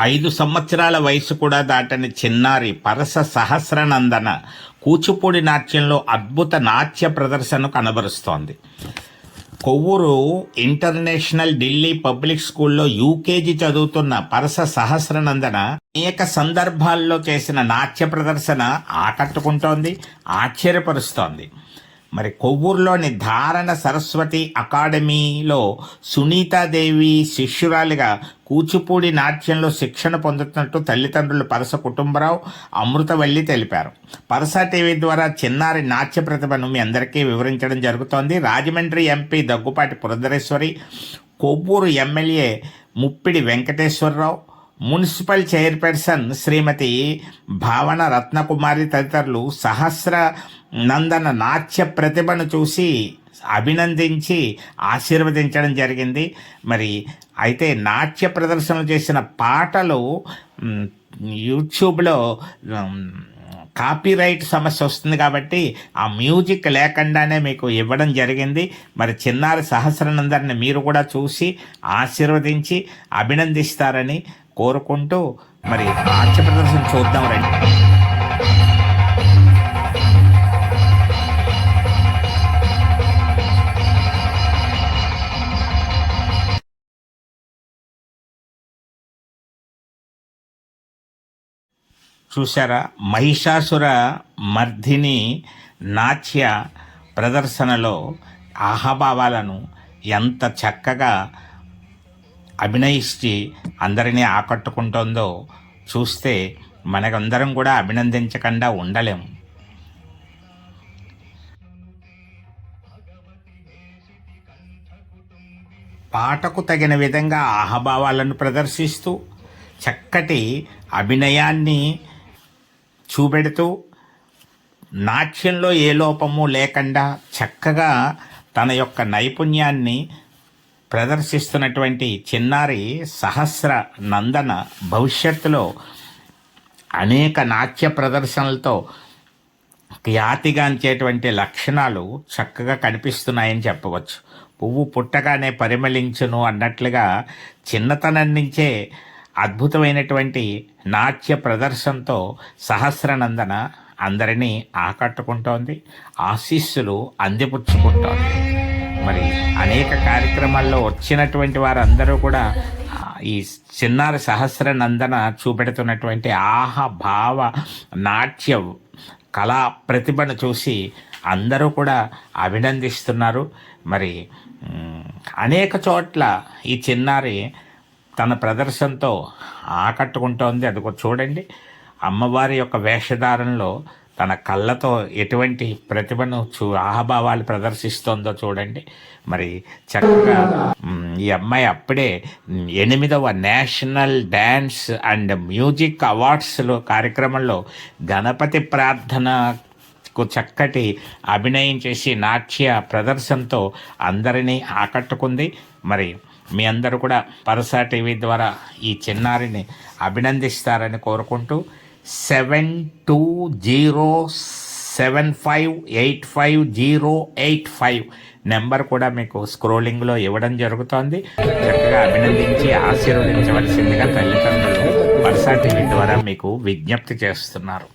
ఐదు సంవత్సరాల వయసు కూడా దాటని చిన్నారి పరస సహస్రనందన కూచిపూడి నాట్యంలో అద్భుత నాట్య ప్రదర్శన కనబరుస్తోంది. కొవ్వూరు ఇంటర్నేషనల్ ఢిల్లీ పబ్లిక్ స్కూల్లో యూకేజీ చదువుతున్న పరస సహస్రనందన అనేక సందర్భాల్లో చేసిన నాట్య ప్రదర్శన ఆకట్టుకుంటోంది ఆశ్చర్యపరుస్తోంది. మరి కొవ్వూరులోని ధారణ సరస్వతి అకాడమీలో సునీతాదేవి శిష్యురాలిగా కూచిపూడి నాట్యంలో శిక్షణ పొందుతున్నట్టు తల్లిదండ్రులు పరస కుటుంబరావు అమృతవల్లి తెలిపారు. పరస టీవీ ద్వారా చిన్నారి నాట్య ప్రతిభను మీ అందరికీ వివరించడం జరుగుతోంది. Rajahmundry MP Daggubati Purandeswari Kovvur MLA Muppidi Venkateswararao municipal chairperson Srimati Bhavana Ratnakumari తదితరులు సహస్ర నందన నాట్య ప్రతిభను చూసి అభినందించి ఆశీర్వదించడం జరిగింది. మరి అయితే నాట్య ప్రదర్శన చేసిన పాటలు యూట్యూబ్లో కాపీరైట్ సమస్య వస్తుంది కాబట్టి ఆ మ్యూజిక్ లేకుండానే మీకు ఇవ్వడం జరిగింది. మరి చిన్నారి సహస్రనందరిని మీరు కూడా చూసి ఆశీర్వదించి అభినందిస్తారని కోరుకుంటూ మరి నాట్య ప్రదర్శన చూద్దాం రండి. చూసారా మహిషాసుర మర్ధిని నాట్య ప్రదర్శనలో ఆహాభావాలను ఎంత చక్కగా అభినయిస్తే అందరినీ ఆకట్టుకుంటుందో చూస్తే మనకందరం కూడా అభినందించకుండా ఉండలేము పాటకు తగిన విధంగా ఆహభావాలను ప్రదర్శిస్తూ చక్కటి అభినయాన్ని చూపెడుతూ నాట్యంలో ఏ లోపము లేకుండా చక్కగా తన యొక్క నైపుణ్యాన్ని ప్రదర్శిస్తున్నటువంటి చిన్నారి సహస్ర నందన భవిష్యత్తులో అనేక నాట్య ప్రదర్శనలతో ఖ్యాతిగాంచేటువంటి లక్షణాలు చక్కగా కనిపిస్తున్నాయని చెప్పవచ్చు. పువ్వు పుట్టగానే పరిమళించును అన్నట్లుగా చిన్నతనం నుంచే అద్భుతమైనటువంటి నాట్య ప్రదర్శనతో సహస్రనందన అందరినీ ఆకట్టుకుంటోంది ఆశీస్సులు అందిపుచ్చుకుంటోంది. మరి అనేక కార్యక్రమాల్లో వచ్చినటువంటి వారందరూ కూడా ఈ చిన్నారి సహస్ర నందన చూపెడుతున్నటువంటి ఆహ భావ నాట్య కళా ప్రతిభను చూసి అందరూ కూడా అభినందిస్తున్నారు. మరి అనేక చోట్ల ఈ చిన్నారి తన ప్రదర్శనతో ఆకట్టుకుంటోంది. అదిగో చూడండి అమ్మవారి యొక్క వేషధారణలో తన కళ్ళతో ఎటువంటి ప్రతిభను చూ ఆహభావాలు ప్రదర్శిస్తోందో చూడండి. మరి చక్కగా ఈ అమ్మాయి అప్పుడే ఎనిమిదవ నేషనల్ డ్యాన్స్ అండ్ మ్యూజిక్ అవార్డ్స్లో కార్యక్రమంలో గణపతి ప్రార్థనకు చక్కటి అభినయం చేసి నాట్య ప్రదర్శనతో అందరినీ ఆకట్టుకుంది. మరి మీ అందరూ కూడా పరసా టీవీ ద్వారా ఈ చిన్నారిని అభినందిస్తారని కోరుకుంటూ seven two zero seven five eight five zero eight five number కూడా మీకు స్క్రోలింగ్లో ఇవ్వడం జరుగుతోంది. చక్కగా అభినందించి ఆశీర్వదించవలసిందిగా తల్లిదండ్రులు వర్షా టీవీ ద్వారా మీకు విజ్ఞప్తి చేస్తున్నారు.